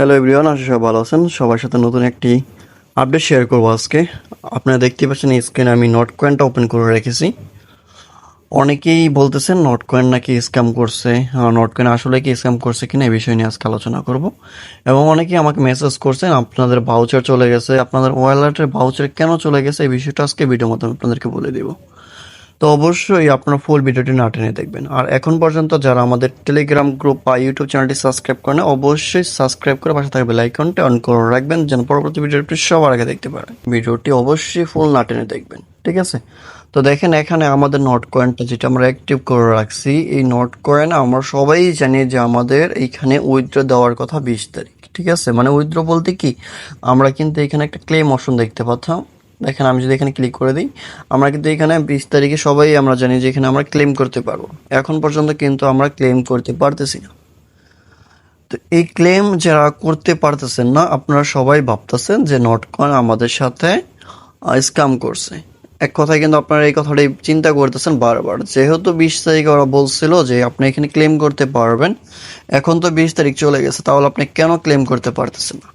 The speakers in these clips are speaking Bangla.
হ্যালো এভরিওয়ান আশা সবাই ভালো আছেন। সবার সাথে নতুন একটি আপডেট শেয়ার করব আজকে। আপনারা দেখতে পাচ্ছেন স্ক্রিনে আমি নট কয়েনটা ওপেন করে রেখেছি। অনেকেই বলতেছেন নট কয়েন নাকি স্ক্যাম করছে। নট কয়েন আসলে কি স্ক্যাম করছে কিনা এই বিষয় নিয়ে আজকে আলোচনা করব। এবং অনেকেই আমাকে মেসেজ করছেন, আপনাদের ভাউচার চলে গেছে, আপনাদের ওয়ালেটের ভাউচার কেন চলে গেছে এই বিষয়টা আজকে ভিডিওর মাধ্যমে আপনাদেরকে বলে দিব। তো অবশ্যই আপনারা ফুল ভিডিওটি না টেনে দেখবেন। আর এখন পর্যন্ত যারা আমাদের টেলিগ্রাম গ্রুপ বা ইউটিউব চ্যানেলটি সাবস্ক্রাইব করেন অবশ্যই সাবস্ক্রাইব করে পাশে থাকবে লাইকনটি অন করে রাখবেন, যেন পরবর্তী ভিডিওটি সবার আগে দেখতে পারেন। ভিডিওটি অবশ্যই ফুল না টেনে দেখবেন, ঠিক আছে? তো দেখেন এখানে আমাদের নোট কয়েনটা যেটা আমরা অ্যাক্টিভ করে রাখছি, এই নোট কয়েন আমরা সবাই জানি যে আমাদের এইখানে উইথড্র দেওয়ার কথা বিশ তারিখ, ঠিক আছে? মানে উইথড্র বলতে কি? আমরা কিন্তু এখানে একটা ক্লেম অপশন দেখতে পাচ্ছি দেখেন, আমি যদি এখানে ক্লিক করে দিই, আমরা কিন্তু এখানে বিশ তারিখে সবাই আমরা জানি যে এখানে আমরা ক্লেম করতে পারব। এখন পর্যন্ত কিন্তু আমরা ক্লেম করতে পারতেছি না। তো এই ক্লেম যারা করতে পারতেছেন না, আপনারা সবাই ভাবতেছেন যে নটকয়েন আমাদের সাথে স্ক্যাম করছে। এক কথায় কিন্তু আপনারা এই কথাটাই চিন্তা করতেছেন বারবার। যেহেতু বিশ তারিখে ওরা বলছিল যে আপনি এখানে ক্লেম করতে পারবেন, এখন তো বিশ তারিখ চলে গেছে, তাহলে আপনি কেন ক্লেম করতে পারতেছেন না?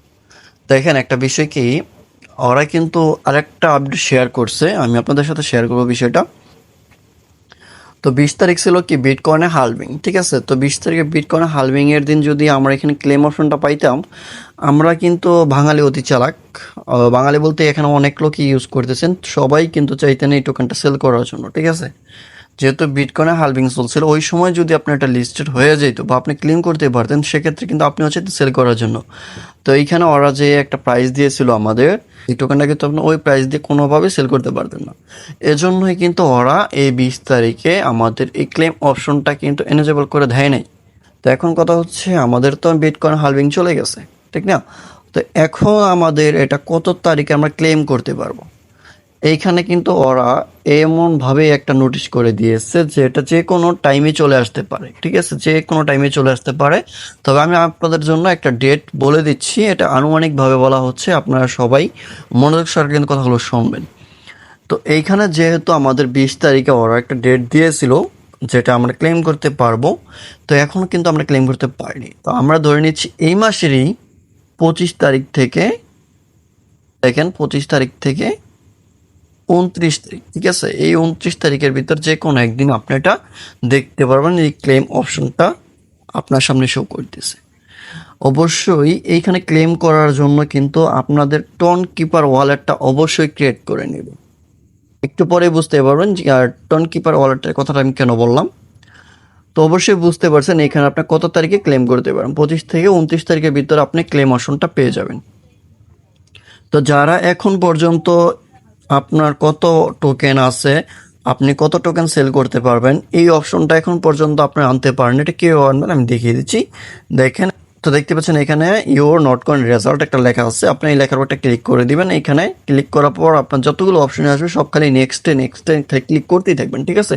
দেখেন, একটা বিষয় কি ওরা কিন্তু আরেকটা আপডেট শেয়ার করছে। আমি আপনাদের সাথে শেয়ার করব বিষয়টা। তো বিশ তারিখ ছিল কি? বিটকয়েনে হালভিং ঠিক আছে? তো বিশ তারিখে বিটকয়েনে হালভিং এর দিন যদি আমরা এখানে ক্লেম অপশনটা পাইতাম, আমরা কিন্তু বাঙালি অতি চালাক। বাঙালি বলতে এখানে অনেক লোকই ইউজ করতেছেন। সবাই কিন্তু চাইতেন এই টোকেনটা সেল করার জন্য, ঠিক আছে? যেহেতু বিটকয়েনে হালভিং চলছিল, ওই সময় যদি আপনার একটা লিস্টেড হয়ে যেত বা আপনি ক্লেম করতে পারতেন, সেক্ষেত্রে কিন্তু আপনি হচ্ছে সেল করার জন্য। তো এইখানে ওরা যে একটা প্রাইস দিয়েছিল আমাদের, এই টোকেনটা কিন্তু আপনি ওই প্রাইস দিয়ে কোনোভাবে সেল করতে পারতেন না। এজন্যই কিন্তু ওরা এই বিশ তারিখে আমাদের এই ক্লেম অপশনটা কিন্তু এনেজেবল করে দেয় নাই। তো এখন কথা হচ্ছে, আমাদের তো বিটকয়েন হালভিং চলে গেছে, ঠিক না? তো এখন আমাদের এটা কত তারিখে আমরা ক্লেম করতে পারব? এইখানে কিন্তু ওরা এমনভাবে একটা নোটিশ করে দিয়েছে যে এটা যে কোনো টাইমে চলে আসতে পারে, ঠিক আছে? যে কোনো টাইমে চলে আসতে পারে। তবে আমি আপনাদের জন্য একটা ডেট বলে দিচ্ছি, এটা আনুমানিকভাবে বলা হচ্ছে, আপনারা সবাই মনোযোগ সরকার কিন্তু কথাগুলো শুনবেন। তো এইখানে যেহেতু আমাদের বিশ তারিখে ওরা একটা ডেট দিয়েছিল, যেটা আমরা ক্লেম করতে পারব, তো এখন কিন্তু আমরা ক্লেম করতে পারিনি। তো আমরা ধরে নিচ্ছি এই মাসেরই পঁচিশ তারিখ থেকে, দেখেন, পঁচিশ তারিখ থেকে উনত্রিশ তারিখ, ঠিক আছে? এই উনত্রিশ তারিখের ভিতর যে কোনো একদিন আপনি এটা দেখতে পারবেন, এই ক্লেম অপশনটা আপনার সামনে শো করতেছে। অবশ্যই এইখানে ক্লেম করার জন্য কিন্তু আপনাদের টন কিপার ওয়ালেটটা অবশ্যই ক্রিয়েট করে নেবে। একটু পরে বুঝতে পারবেন যে টন কিপার ওয়ালেটের কথাটা আমি কেন বললাম? তো অবশ্যই বুঝতে পারছেন এখানে আপনি কত তারিখে ক্লেম করতে পারেন? পঁচিশ থেকে উনত্রিশ তারিখের ভিতরে আপনি ক্লেম অপশনটা পেয়ে যাবেন। তো যারা এখন পর্যন্ত আপনার কত টোকেন আছে, আপনি কত টোকেন সেল করতে পারবেন, এই অপশনটা এখন পর্যন্ত আপনি আনতে পারেন এটা কেউ আনবেন, আমি দেখিয়ে দিচ্ছি। দেখেন, তো দেখতে পাচ্ছেন এখানে ইউর নট কয়েন রেজাল্ট একটা লেখা আছে। আপনি এই লেখার উপরটা ক্লিক করে দিবেন। এখানে ক্লিক করার পর আপনার যতগুলো অপশন আসবে, সব খালি নেক্সটে নেক্সটে ক্লিক করতেই থাকবেন, ঠিক আছে?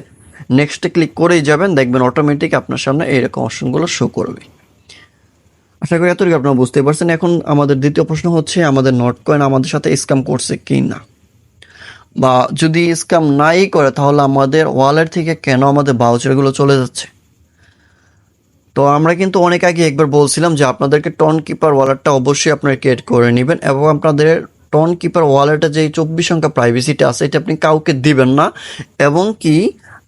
নেক্সটে ক্লিক করেই যাবেন, দেখবেন অটোমেটিক আপনার সামনে এইরকম অপশনগুলো শো করবে। আশা করি এতটুকু আপনারা বুঝতে পারছেন। এখন আমাদের দ্বিতীয় প্রশ্ন হচ্ছে, আমাদের নট কয়েন আমাদের সাথে স্ক্যাম করছে কি না বা যদি স্ক্যাম নাই করে, তাহলে আমাদের ওয়ালেট থেকে কেন আমাদের বাউচারগুলো চলে যাচ্ছে? তো আমরা কিন্তু অনেক আগে একবার বলছিলাম যে আপনাদেরকে টন কিপার ওয়ালেটটা অবশ্যই আপনারা ক্রিয়েট করে নেবেন এবং আপনাদের টন কিপার ওয়ালেটে যে চব্বিশ সংখ্যা প্রাইভেসিটা আছে, এটা আপনি কাউকে দিবেন না। এবং কি,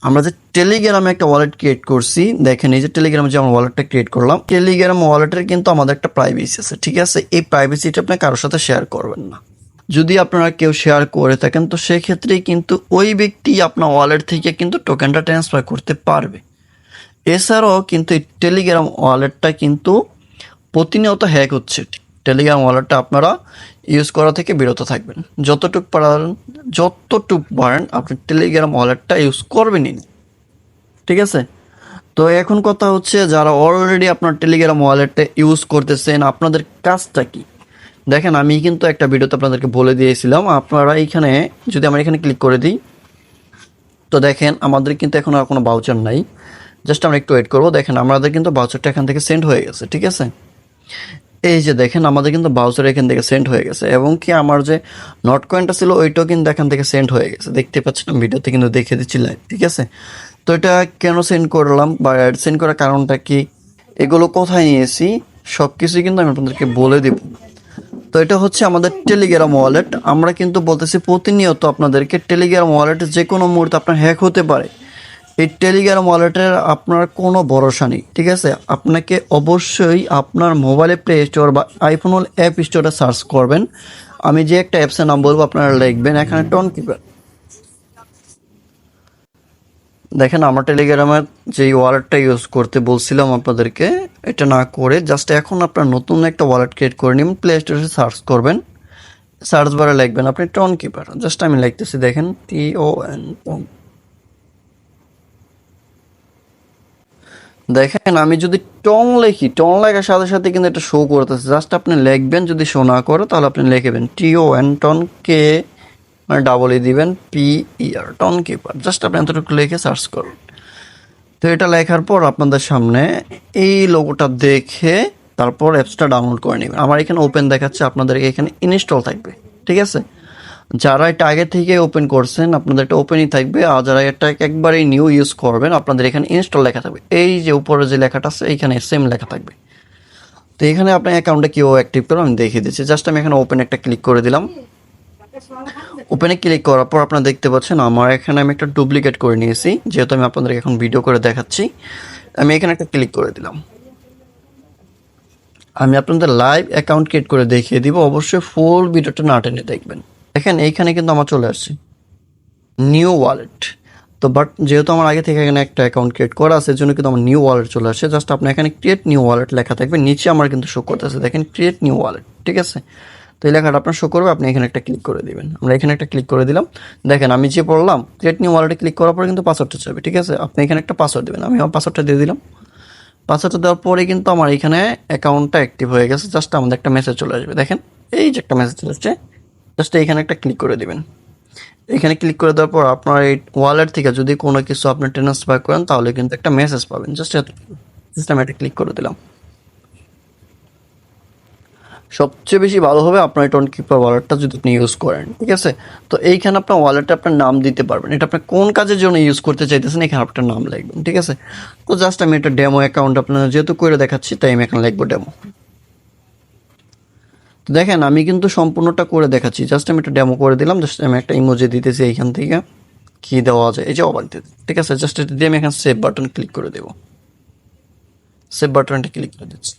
আমরা যে টেলিগ্রামে একটা ওয়ালেট ক্রিয়েট করছি, দেখেন এই যে টেলিগ্রামে যে আমার ওয়ালেটটা ক্রিয়েট করলাম টেলিগ্রাম ওয়ালেটের কিন্তু আমাদের একটা প্রাইভেসি আছে, ঠিক আছে? এই প্রাইভেসিটা আপনি কারোর সাথে শেয়ার করবেন না। যদি আপনারা কেউ শেয়ার করে থাকেন, তো সেক্ষেত্রে কিন্তু ওই ব্যক্তি আপনার ওয়ালেট থেকে কিন্তু টোকেনটা ট্রান্সফার করতে পারবে। এছাড়াও কিন্তু এই টেলিগ্রাম ওয়ালেটটা কিন্তু প্রতিনিয়ত হ্যাক হচ্ছে। টেলিগ্রাম ওয়ালেটটা আপনারা ইউজ করা থেকে বিরত থাকবেন। যতটুক পারেন যতটুক পারেন আপনি টেলিগ্রাম ওয়ালেটটা ইউজ করবেনই। ঠিক আছে? তো এখন কথা হচ্ছে, যারা অলরেডি আপনার টেলিগ্রাম ওয়ালেটটা ইউজ করতেছেন, আপনাদের কাজটা কি? দেখেন, আমি কিন্তু একটা ভিডিওতে আপনাদেরকে বলে দিয়েছিলাম, আপনারা এইখানে যদি আমরা এখানে ক্লিক করে দিই, তো দেখেন, আমাদের কিন্তু এখন আর কোনো বাউচার নাই। জাস্ট আমরা একটু ওয়েট করব। দেখেন, আমাদের কিন্তু বাউচারটা এখান থেকে সেন্ড হয়ে গেছে, ঠিক আছে? এই যে দেখেন, আমাদের কিন্তু বাউচার এখান থেকে সেন্ড হয়ে গেছে, এবং কি আমার যে নট কয়েনটা ছিল, ওইটাও কিন্তু এখান থেকে সেন্ড হয়ে গেছে। দেখতে পাচ্ছেন, ভিডিওতে কিন্তু দেখে দিচ্ছি লাইভ ঠিক আছে? তো এটা কেন সেন্ড করলাম বা সেন্ড করার কারণটা কি? এগুলো কোথায় নিয়েছি? সব কিছুই কিন্তু আমি আপনাদেরকে বলে দিব। তো এটা হচ্ছে আমাদের টেলিগ্রাম ওয়ালেট আমরা কিন্তু বলতেছি প্রতিনিয়ত আপনাদেরকে টেলিগ্রাম ওয়ালেট যে কোনো মুহূর্তে আপনার হ্যাক হতে পারে। এই টেলিগ্রাম ওয়ালেটের আপনার কোনো ভরসা নেই, ঠিক আছে? আপনাকে অবশ্যই আপনার মোবাইলে প্লে স্টোর বা আইফোন অ্যাপ স্টোরে সার্চ করবেন। আমি যে একটা অ্যাপসের নাম বলব, আপনারা লিখবেন। এখানে টন কিপার দেখেন, আমার টেলিগ্রামের যে ওয়ালেটটা ইউজ করতে বলছিলাম আপনাদেরকে, এটা না করে জাস্ট এখন আপনার নতুন একটা ওয়ালেট ক্রিয়েট করে নিন প্লে স্টোরে সার্চ করবেন। সার্চ বারে লিখবেন, আপনি টন কিপার জাস্ট আমি লিখতেছি, দেখেন টি ও এন টন দেখেন, আমি যদি টং লিখি টং লেখার সাথে সাথে কিন্তু এটা শো করতেছে। জাস্ট আপনি লিখবেন, যদি শো না করে, তাহলে আপনি লিখবেন টি ও এন টন কে মানে ডাবল ই দিবেন P E R Tonkeeper just আপনি এতটুকু লিখে সার্চ করুন। তো এটা লেখার পর আপনাদের সামনে এই লোগোটা দেখে তারপর অ্যাপসটা ডাউনলোড করে নেবেন। আমার এখানে ওপেন দেখাচ্ছে, আপনাদের এখানে ইনস্টল থাকবে। ঠিক আছে? যারা এটা আগে থেকে ওপেন করছেন, আপনাদের এটা ওপেনই থাকবে। আর যারা এটা একবারেই নিউ ইউজ করবেন, আপনাদের এখানে ইনস্টল লেখা থাকবে। এই যে উপরে যে লেখাটা আছে, এইখানে সেম লেখা থাকবে। তো এখানে আপনার অ্যাকাউন্টটা কীভাবে অ্যাক্টিভ করবেন আমি দেখিয়ে দিচ্ছি। জাস্ট আমি এখানে ওপেন একটা ক্লিক করে দিলাম। ওপেনে ক্লিক করার পর আপনারা দেখতে পাচ্ছেন আমার এখানে আমি একটা ডুপ্লিকেট করে নিয়েছি, যেহেতু আমি আপনাদেরকে এখন ভিডিও করে দেখাচ্ছি। আমি এখানে একটা ক্লিক করে দিলাম। আমি আপনাদের লাইভ অ্যাকাউন্ট ক্রিয়েট করে দেখিয়ে দিব, অবশ্যই ফুল ভিডিওটা না টেনে দেখবেন। দেখেন, এইখানে কিন্তু আমার চলে আসছে। নিউ ওয়ালেট তো বাট যেহেতু আমার আগে থেকে এখানে একটা অ্যাকাউন্ট ক্রিয়েট করা আছে জন্য কিন্তু আমার নিউ ওয়ালেট চলে আসে জাস্ট আপনার এখানে ক্রিয়েট নিউ ওয়ালেট লেখা থাকবে, নিচে আমার কিন্তু শো করতেছে। দেখেন ক্রিয়েট নিউ ওয়ালেট ঠিক আছে? তো এই লেখাটা আপনার শো করবে, আপনি এখানে একটা ক্লিক করে দিবেন। আমরা এখানে একটা ক্লিক করে দিলাম। দেখেন, আমি যে পড়লাম ক্রিয়েট নিউ ওয়ালেটে ক্লিক করার পরে কিন্তু পাসওয়ার্ডটা চাইবে, ঠিক আছে? আপনি এখানে একটা পাসওয়ার্ড দেবেন। আমি আমার পাসওয়ার্ডটা দিয়ে দিলাম। পাসওয়ার্ডটা দেওয়ার পরে কিন্তু আমার এখানে অ্যাকাউন্টটা অ্যাক্টিভ হয়ে গেছে। জাস্ট আমাদের একটা মেসেজ চলে আসবে। দেখেন, এই যে একটা মেসেজ চলে আসছে জাস্ট এখানে একটা ক্লিক করে দিবেন। এখানে ক্লিক করে দেওয়ার পর আপনার এই ওয়ালেট থেকে যদি কোনো কিছু আপনি ট্রান্সফার করেন, তাহলে কিন্তু একটা মেসেজ পাবেন। জাস্ট আমি ক্লিক করে দিলাম। সবচেয়ে বেশি ভালো হবে আপনার টোন কিপার ওয়ালেটটা যদি আপনি ইউজ করেন, ঠিক আছে? তো এইখানে আপনার ওয়ালেটে আপনার নাম দিতে পারবেন। এটা আপনি কোন কাজের জন্য ইউজ করতে চাইতেছেন, এখানে আপনার নাম লিখবেন, ঠিক আছে? তো জাস্ট আমি একটা ডেমো অ্যাকাউন্ট আপনার যেহেতু করে দেখাচ্ছি, তাই আমি এখানে লিখব ডেমো তো দেখেন, আমি কিন্তু সম্পূর্ণটা করে দেখাচ্ছি। জাস্ট আমি একটা ডেমো করে দিলাম জাস্ট আমি একটা ইমোজি দিতেছি এইখান থেকে। কি দেওয়া যায় এই যে অবাক ঠিক আছে? জাস্ট এটা দিয়ে আমি এখানে সেভ বাটন ক্লিক করে দেবো। সেভ বাটনটা ক্লিক করে দিচ্ছি।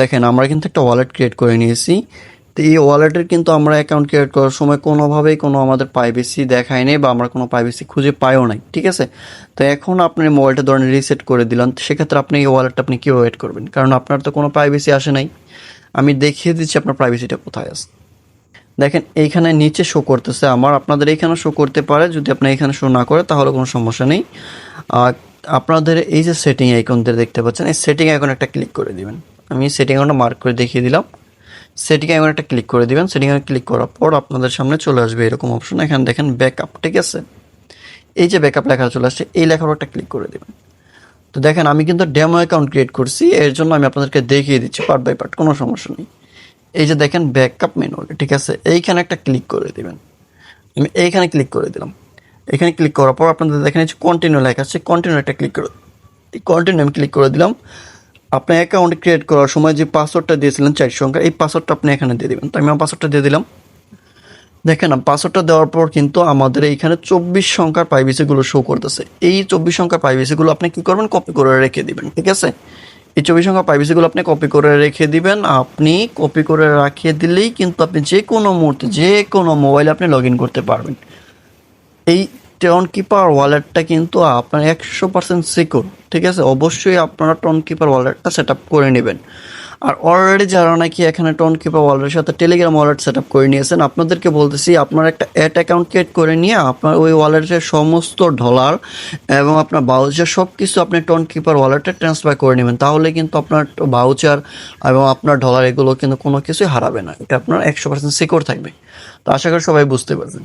দেখেন, আমরা কিন্তু একটা ওয়ালেট ক্রিয়েট করে নিয়েছি। তো এই ওয়ালেটের কিন্তু আমরা অ্যাকাউন্ট ক্রিয়েট করার সময় কোনোভাবেই কোনো আমাদের প্রাইভেসি দেখায় নেই বা আমরা কোনো প্রাইভেসি খুঁজে পাইও নাই, ঠিক আছে? তো এখন আপনি মোবাইলটা ধরেন রিসেট করে দিলেন সেক্ষেত্রে আপনি এই ওয়ালেটটা আপনি কীভাবে ওয়েট করবেন? কারণ আপনার তো কোনো প্রাইভেসি আসে নাই। আমি দেখিয়ে দিচ্ছি আপনার প্রাইভেসিটা কোথায় আছে। দেখেন, এইখানে নিচে শো করতেছে আমার। আপনাদের এইখানে শো করতে পারে, যদি আপনি এখানে শো না করে, তাহলে কোনো সমস্যা নেই। আপনাদের এই যে সেটিং আইকনদের দেখতে পাচ্ছেন, এই সেটিং আইকন একটা ক্লিক করে দিবেন। আমি সেটিং মার্ক করে দেখিয়ে দিলাম। সেটিং একটা ক্লিক করে দিবেন। সেটিং ক্লিক করার পর আপনাদের সামনে চলে আসবে এরকম অপশন এখানে দেখেন ব্যাকআপ ঠিক আছে? এই যে ব্যাকআপ লেখা চলে আসছে, এই লেখার একটা ক্লিক করে দেবেন। তো দেখেন, আমি কিন্তু ডেমো অ্যাকাউন্ট ক্রিয়েট করছি। এর জন্য আমি আপনাদেরকে দেখিয়ে দিচ্ছি পার্ট বাই পার্ট কোনো সমস্যা নেই। এই যে দেখেন ব্যাকআপ মেনু ঠিক আছে? এইখানে একটা ক্লিক করে দেবেন। আমি এইখানে ক্লিক করে দিলাম। এখানে ক্লিক করার পর আপনাদের দেখেন এই যে কন্টিনিউ লেখা আছে কন্টিনিউ একটা ক্লিক করে কন্টিনিউ আমি ক্লিক করে দিলাম। আপনার অ্যাকাউন্ট ক্রিয়েট করার সময় যে পাসওয়ার্ডটা দিয়েছিলেন চার সংখ্যা, এই পাসওয়ার্ডটা আপনি এখানে দিয়ে দেবেন। তো আমি আমার পাসওয়ার্ডটা দিয়ে দিলাম। দেখেন পাসওয়ার্ডটা দেওয়ার পর কিন্তু আমাদের এইখানে চব্বিশ সংখ্যার প্রাইভেসিগুলো শো করতেছে। এই চব্বিশ সংখ্যার প্রাইভেসিগুলো আপনি কী করবেন? কপি করে রেখে দিবেন, ঠিক আছে? এই চব্বিশ সংখ্যা প্রাইভেসিগুলো আপনি কপি করে রেখে দিবেন। আপনি কপি করে রাখিয়ে দিলেই কিন্তু আপনি যে কোনো মুহূর্তে যে কোনো মোবাইলে আপনি লগ ইন করতে পারবেন। এই টন কিপার ওয়ালেটটা কিন্তু আপনার একশো পার্সেন্ট সিকিউর ঠিক আছে? অবশ্যই আপনারা টন কিপার ওয়ালেটটা সেট আপ করে নেবেন। আর অলরেডি যারা নাকি এখানে টন কিপার ওয়ালেটের সাথে টেলিগ্রাম ওয়ালেট সেট আপ করে নিয়েছেন, আপনাদেরকে বলতেছি, আপনার একটা অ্যাড অ্যাকাউন্ট ক্রিয়েট করে নিয়ে আপনার ওই ওয়ালেটের সমস্ত ডলার এবং আপনার বাউচার সব কিছু আপনি টন কিপার ওয়ালেটে ট্রান্সফার করে নেবেন। তাহলে কিন্তু আপনার বাউচার এবং আপনার ডলার এগুলো কিন্তু কোনো কিছুই হারাবে না। এটা আপনার একশো পার্সেন্ট সিকিউর থাকবে। তো আশা করি সবাই বুঝতে পারবেন